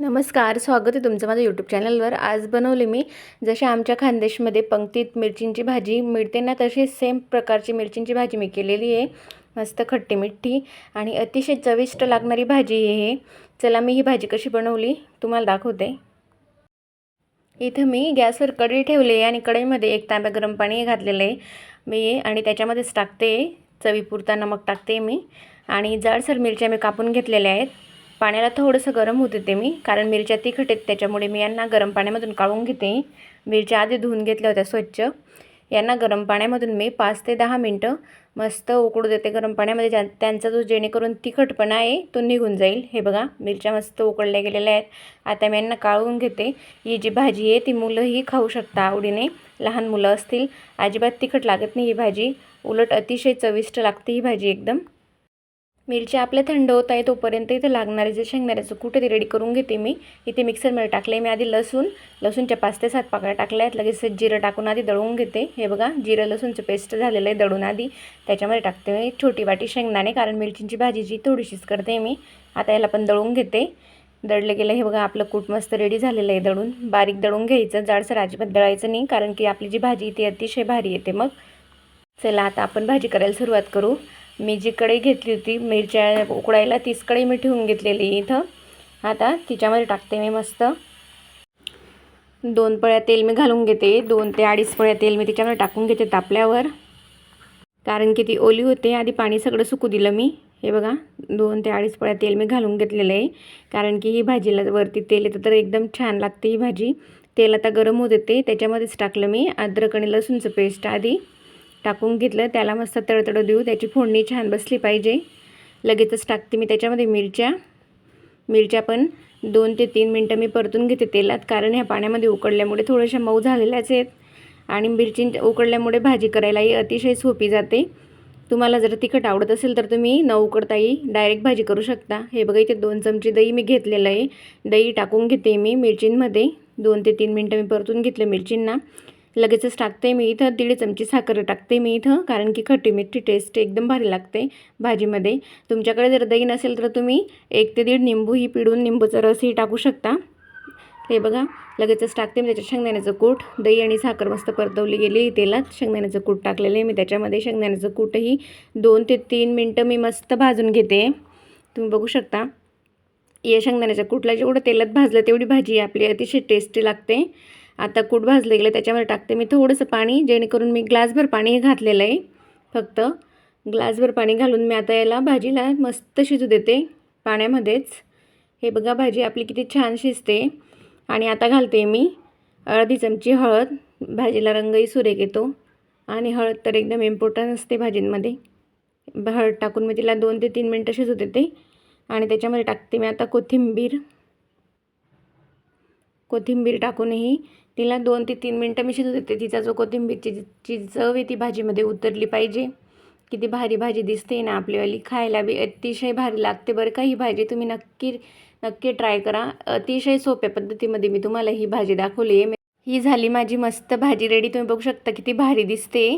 नमस्कार स्वागत आहे तुमचं माझ्या यूट्यूब चॅनलवर आज बनवले मी जसे आमच्या खानदेशमध्ये पंक्तीत मिरचींची भाजी मिळते ना तशी सेम प्रकारची मिरचींची भाजी मी केलेली आहे. मस्त खट्टी मिठी आणि अतिशय चविष्ट लागणारी भाजी आहे. हे चला मी ही भाजी कशी बनवली तुम्हाला दाखवते. इथं मी गॅसवर कढई ठेवली आहे आणि कढईमध्ये एक तांब्या गरम पाणी घातलेलं आहे मी आणि त्याच्यामध्येच टाकते चवीपुरता नमक टाकते मी आणि जाडसर मिरच्या मी कापून घेतलेल्या आहेत. पाण्याला थोडंसं गरम होते ते मी कारण मिरच्या तिखट आहेत त्याच्यामुळे मी यांना गरम पाण्यामधून काढून घेते. मिरच्या आधी धुवून घेतल्या होत्या स्वच्छ. यांना गरम पाण्यामधून मी पाच ते दहा मिनटं मस्त उकडू देते गरम पाण्यामध्ये ज्या त्यांचा जो जेणेकरून तिखटपणा आहे तो निघून जाईल. हे बघा मिरच्या मस्त उकडल्या गेलेल्या आहेत. आता मी यांना काढून घेते. ही जी भाजी आहे ती मुलंही खाऊ शकता आवडीने. लहान मुलं असतील अजिबात तिखट लागत नाही ही भाजी. उलट अतिशय चविष्ट लागते ही भाजी एकदम. मिरच्या आपल्या थंड होत आहे तोपर्यंत इथे लागणारे जे शेंगदाण्याचं कुठे ते रेडी करून घेते मी. इथे मिक्सरमध्ये टाकले मी आधी लसूण. लसूणच्या पाच ते सात पाकळ्या टाकल्या आहेत. लगेच जिरं टाकून आधी दळून घेते. हे बघा जिरं लसूणचं पेस्ट झालेलं आहे दळून आधी. त्याच्यामध्ये टाकते मी छोटी वाटी शेंगदाणे कारण मिरचींची भाजी जी थोडीशीच करते मी. आता याला पण दळून घेते. दळलं गेलं हे बघा आपलं कूट मस्त रेडी झालेलं आहे दळून. बारीक दळून घ्यायचं. जाडसर अजिबात दळायचं नाही कारण की आपली जी भाजी ती अतिशय भारी येते मग. चला आता आपण भाजी करायला सुरुवात करू. मी जी कढई घेतली होती मिरच्या उकडायला तीच कढई मी ठेवून घेतलेली इथं. आता तिच्यामध्ये टाकते मी मस्त. दोन पळ्या तेल मी घालून घेते. दोन ते अडीच पळ्या तेल मी तिच्यामध्ये टाकून घेते तापल्यावर. कारण की ती ओली होते आधी पाणी सगळं सुकू दिलं मी. हे बघा दोन ते अडीच पळ्या तेल मी घालून घेतलेलं आहे. कारण की ही भाजीला वरती तेल येतं तर एकदम छान लागते ही भाजी. तेल आता गरम होत येते त्याच्यामध्येच टाकलं मी. अद्रक आणि लसूणचं पेस्ट आधी. टाकून घेतलं. त्याला मस्त तडतडं देऊ. त्याची फोडणी छान बसली पाहिजे. लगेचच टाकते मी त्याच्यामध्ये मिरच्या. मिरच्या पण दोन ते तीन मिनटं मी परतून घेते तेलात कारण ह्या पाण्यामध्ये उकडल्यामुळे थोड्याशा मऊ झालेल्याच आहेत. आणि मिरची उकडल्यामुळे भाजी करायलाही अतिशय सोपी जाते. तुम्हाला जर तिखट आवडत असेल तर तुम्ही न उकडताही डायरेक्ट भाजी करू शकता. हे बघा इथे दोन चमचे दही मी घेतलेलं आहे. दही टाकून घेते मी मिरचींमध्ये. दोन ते तीन मिनटं मी परतून घेतलं मिरचींना. लगेचच टाकते मी इथं. दीड चमची साखर टाकते मी इथं कारण की खट्टी मिठी टेस्ट एकदम भारी लागते भाजीमध्ये. तुमच्याकडे जर दही नसेल तर तुम्ही एक ते दीड निंबूही पिळून निंबूचा रसही टाकू शकता. हे बघा लगेचच टाकते मी त्याच्यात शेंगदाण्याचं कूट. दही आणि साखर मस्त परतवली गेली तेलात. शेंगदाण्याचं कूट टाकलेलं आहे मी त्याच्यामध्ये. शेंगदाण्याचं कूटही दोन ते तीन मिनटं मी मस्त भाजून घेते. तुम्ही बघू शकता. या शेंगदाण्याच्या कुटला जेवढं तेलात भाजलं तेवढी भाजी आपली अतिशय टेस्टी लागते. आता कूट भाजले गेलं त्याच्यामध्ये टाकते मी थोडंसं पाणी जेणेकरून मी ग्लासभर पाणी घातलेलं आहे फक्त. ग्लासभर पाणी घालून मी आता याला भाजीला मस्त शिजू देते पाण्यामध्येच. हे बघा भाजी आपली किती छान शिजते. आणि आता घालते मी अर्धी चमची हळद भाजीला रंगही सुरेख येतो. आणि हळद तर एकदम इम्पॉर्टंट असते भाजींमध्ये. हळद टाकून मी तिला दोन ते तीन मिनटं शिजू देते. आणि त्याच्यामध्ये टाकते मी आता कोथिंबीर. कोथिंबीर टाकूनही तिला दोन ते तीन मिनटं मी शिजू देते. तिचा जो कोथिंबीरची जी चव आहे ती भाजीमध्ये उतरली पाहिजे. किती भारी भाजी दिसते ना आपलीवाली खायला बी अतिशय भारी लागते बरं का ही भाजी. तुम्ही नक्की नक्की ट्राय करा. अतिशय सोप्या पद्धतीमध्ये मी तुम्हाला ही भाजी दाखवली आहे ही झाली माझी मस्त भाजी रेडी तुम्ही बघू शकता किती भारी दिसते